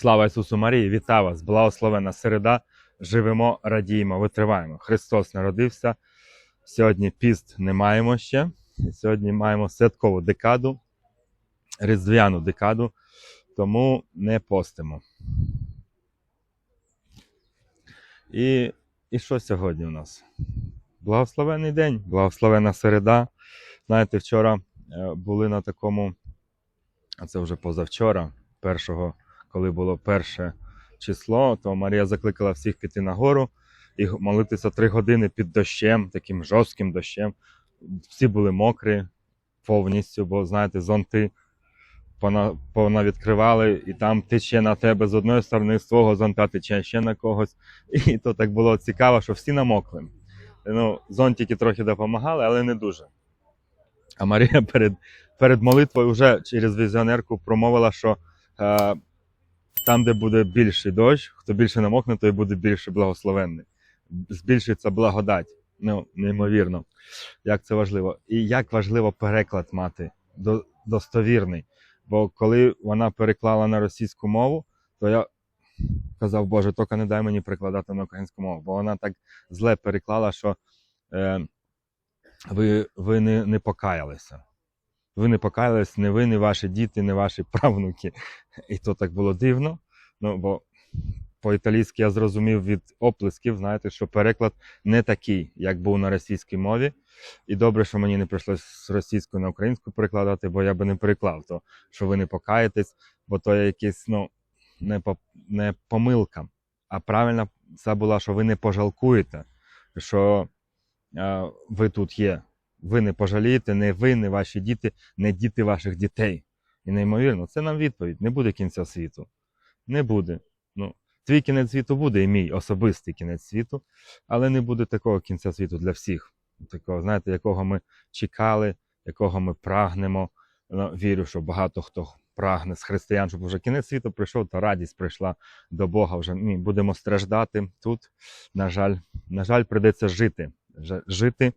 Слава Ісусу Марії! Вітаю вас! Благословена середа! Живемо, радіємо, витриваємо. Христос народився. Сьогодні піст не маємо ще. Сьогодні маємо святкову декаду, різдвяну декаду, тому не постимо. І, і що сьогодні у нас? Благословений день, благословена середа. Знаєте, вчора е, були на такому, а це вже позавчора, першого коли було перше число, то Марія закликала всіх піти на гору і молитися три години під дощем, таким жорстким дощем. Всі були мокрі повністю, бо знаєте, зонти понавідкривали, і там тече на тебе з одної сторони, з твого зонта тече ще на когось. І то так було цікаво, що всі намокли. Ну, зонтики трохи допомагали, але не дуже. А Марія перед, перед молитвою вже через візіонерку промовила, що е, там, де буде більший дощ, хто більше намокне, той буде більше благословенний. Збільшиться благодать. Ну, неймовірно, як це важливо. І як важливо переклад мати до- достовірний. Бо коли вона переклала на російську мову, то я казав, Боже, тільки не дай мені перекладати на українську мову, бо вона так зле переклала, що е, ви, ви не, не покаялися. Ви не покаялись, не ви, не ваші діти, не ваші правнуки. І то так було дивно. Ну, бо по-італійськи я зрозумів від оплесків, знаєте, що переклад не такий, як був на російській мові. І добре, що мені не прийшлось з російської на українську перекладати, бо я би не переклав то, що ви не покаєтесь, бо то є якесь, ну, не, по, не помилка. А правильно це була, що ви не пожалкуєте, що е, ви тут є. Ви не пожалієте, не ви, не ваші діти, не діти ваших дітей. І неймовірно, це нам відповідь. Не буде кінця світу. Не буде. Ну, твій кінець світу буде, і мій особистий кінець світу, але не буде такого кінця світу для всіх. Такого, знаєте, якого ми чекали, якого ми прагнемо. Ну, вірю, що багато хто прагне з християн, щоб вже кінець світу прийшов, та радість прийшла до Бога. Вже ні, будемо страждати тут. На жаль, на жаль, прийдеться жити. Жити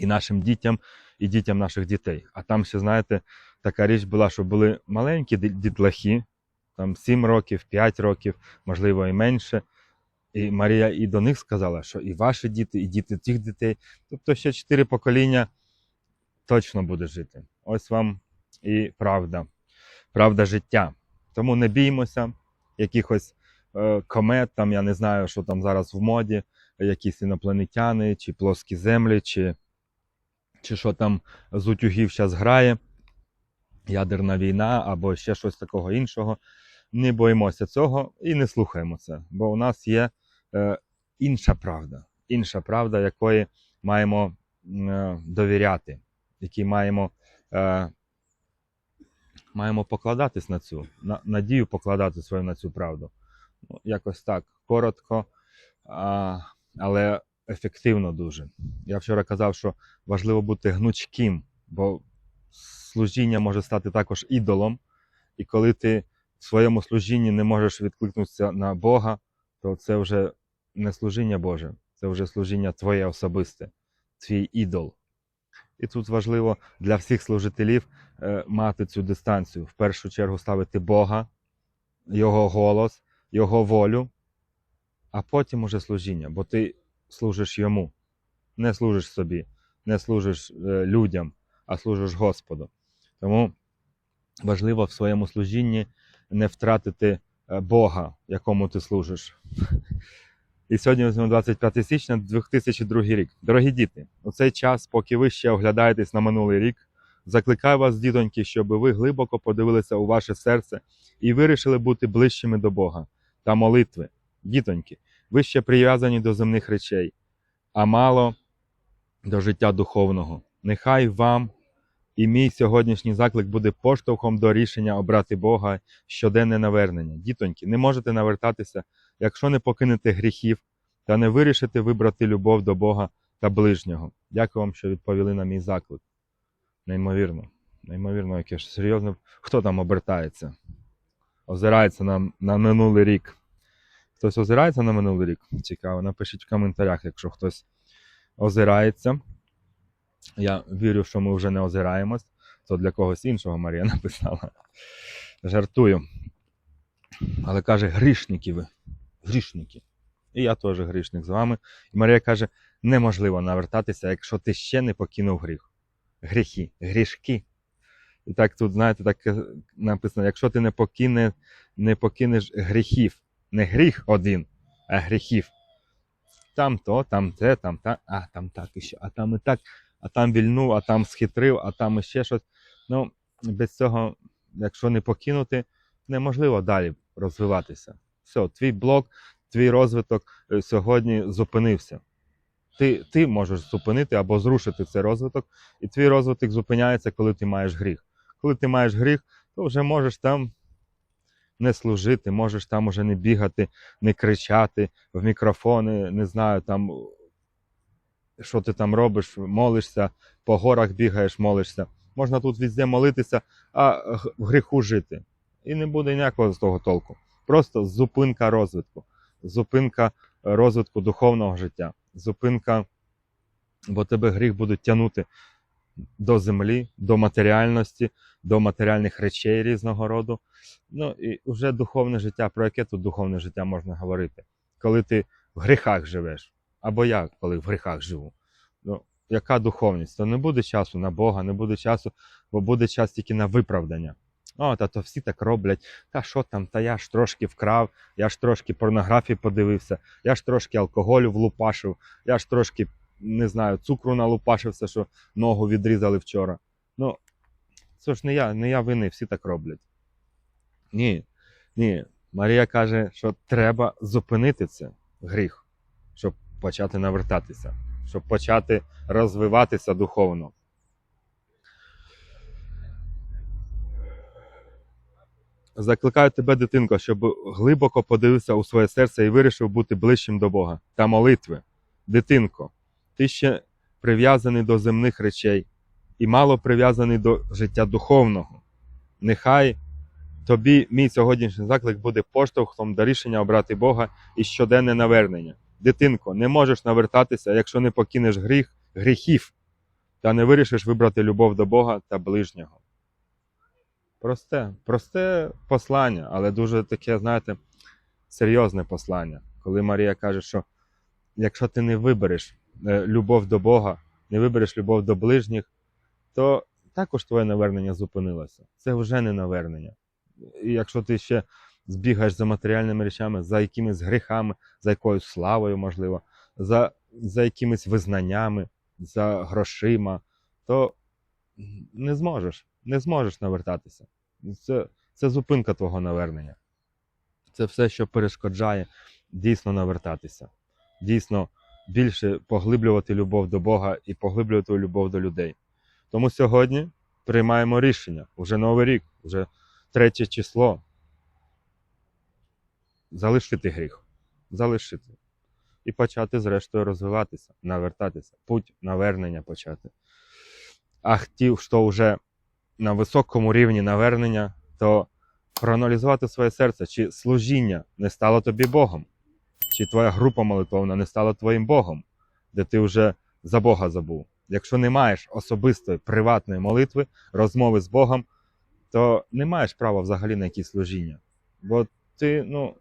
і нашим дітям, і дітям наших дітей. А там ще, знаєте, така річ була, що були маленькі дітлахи, там 7 років, 5 років, можливо, і менше. І Марія і до них сказала, що і ваші діти, і діти тих дітей, тобто ще чотири покоління точно буде жити. Ось вам і правда, правда життя. Тому не біймося якихось е, комет, там я не знаю, що там зараз в моді, якісь інопланетяни, чи плоскі землі, чи, чи що там з утюгів зараз грає, ядерна війна або ще щось такого іншого. Не боїмося цього і не слухаємо це, бо у нас є е, інша правда, інша правда, якої маємо е, довіряти, якій маємо, е, маємо покладатись на цю, на, надію покладати свою на цю правду. Ну, якось так, коротко, а, але ефективно дуже. Я вчора казав, що важливо бути гнучким, бо служіння може стати також ідолом, і коли ти в своєму служінні не можеш відкликнутися на Бога, то це вже не служіння Боже, це вже служіння твоє особисте, твій ідол. І тут важливо для всіх служителів е, мати цю дистанцію. В першу чергу ставити Бога, Його голос, Його волю, а потім уже служіння, бо ти служиш йому, не служиш собі, не служиш е, людям, а служиш Господу. Тому важливо в своєму служінні не втратити е, Бога, якому ти служиш. І сьогодні візьмемо 25 січня 2002 рік. Дорогі діти, у цей час, поки ви ще оглядаєтесь на минулий рік, закликаю вас, дітоньки, щоб ви глибоко подивилися у ваше серце і вирішили бути ближчими до Бога та молитви. Дітоньки, ви ще прив'язані до земних речей, а мало до життя духовного. Нехай вам і мій сьогоднішній заклик буде поштовхом до рішення обрати Бога щоденне навернення. Дітоньки, не можете навертатися, якщо не покинете гріхів та не вирішите вибрати любов до Бога та ближнього. Дякую вам, що відповіли на мій заклик. Неймовірно, неймовірно, яке ж серйозно. Хто там обертається? Озирається на, на минулий рік. Хтось озирається на минулий рік? Цікаво, напишіть в коментарях, якщо хтось озирається. Я вірю, що ми вже не озираємось, то для когось іншого Марія написала. Жартую. Але каже, грішники ви. Грішники. І я теж грішник з вами. І Марія каже: неможливо навертатися, якщо ти ще не покинув гріх. Гріхи, грішки. І так тут, знаєте, так написано: якщо ти не покине, не покинеш гріхів, не гріх один, а гріхів. Там то, там те, там та, а там так і ще, а там і так, а там вільнув, а там схитрив, а там іще щось. Ну, без цього, якщо не покинути, неможливо далі розвиватися. Все, твій блок, твій розвиток е, сьогодні зупинився. Ти, ти можеш зупинити або зрушити цей розвиток, і твій розвиток зупиняється, коли ти маєш гріх. Коли ти маєш гріх, то вже можеш там не служити, можеш там уже не бігати, не кричати в мікрофони, не знаю, там що ти там робиш, молишся, по горах бігаєш, молишся. Можна тут везде молитися, а в гріху жити. І не буде ніякого з того толку. Просто зупинка розвитку, зупинка розвитку духовного життя, зупинка, бо тебе гріх будуть тягнути до землі, до матеріальності, до матеріальних речей різного роду. Ну і вже духовне життя, про яке тут духовне життя можна говорити? Коли ти в гріхах живеш, або я, коли в гріхах живу. Ну, яка духовність? То не буде часу на Бога, не буде часу, бо буде час тільки на виправдання. О, та то всі так роблять. Та що там, та я ж трошки вкрав, я ж трошки порнографії подивився, я ж трошки алкоголю влупашив, я ж трошки, не знаю, цукру налупашився, що ногу відрізали вчора. Ну, це ж не я, не я винний, всі так роблять. Ні, ні. Марія каже, що треба зупинити це гріх, щоб почати навертатися, щоб почати розвиватися духовно. Закликаю тебе, дитинко, щоб глибоко подивився у своє серце і вирішив бути ближчим до Бога та молитви. Дитинко, ти ще прив'язаний до земних речей і мало прив'язаний до життя духовного. Нехай тобі мій сьогоднішній заклик буде поштовхом до рішення обрати Бога і щоденне навернення. Дитинко, не можеш навертатися, якщо не покинеш гріх, гріхів та не вирішиш вибрати любов до Бога та ближнього. Просте, просте послання, але дуже таке, знаєте, серйозне послання. Коли Марія каже, що якщо ти не вибереш любов до Бога, не вибереш любов до ближніх, то також твоє навернення зупинилося. Це вже не навернення. І якщо ти ще збігаєш за матеріальними речами, за якимись гріхами, за якоюсь славою, можливо, за, за якимись визнаннями, за грошима, то не зможеш, не зможеш навертатися. Це, це зупинка твого навернення. Це все, що перешкоджає дійсно навертатися, дійсно більше поглиблювати любов до Бога і поглиблювати любов до людей. Тому сьогодні приймаємо рішення. Уже новий рік, вже третє число. Залишити гріх, залишити. І почати, зрештою, розвиватися, навертатися, путь навернення почати. А ті, хто вже на високому рівні навернення, то проаналізувати своє серце, чи служіння не стало тобі Богом, чи твоя група молитовна не стала твоїм Богом, де ти вже за Бога забув. Якщо не маєш особистої приватної молитви, розмови з Богом, то не маєш права взагалі на якісь служіння. Бо ти, ну,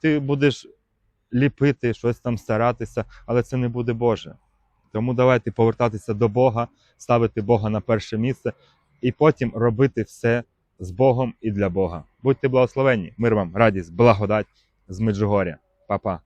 ти будеш ліпити, щось там старатися, але це не буде Боже. Тому давайте повертатися до Бога, ставити Бога на перше місце і потім робити все з Богом і для Бога. Будьте благословенні, мир вам, радість, благодать з Меджугоря. Па-па.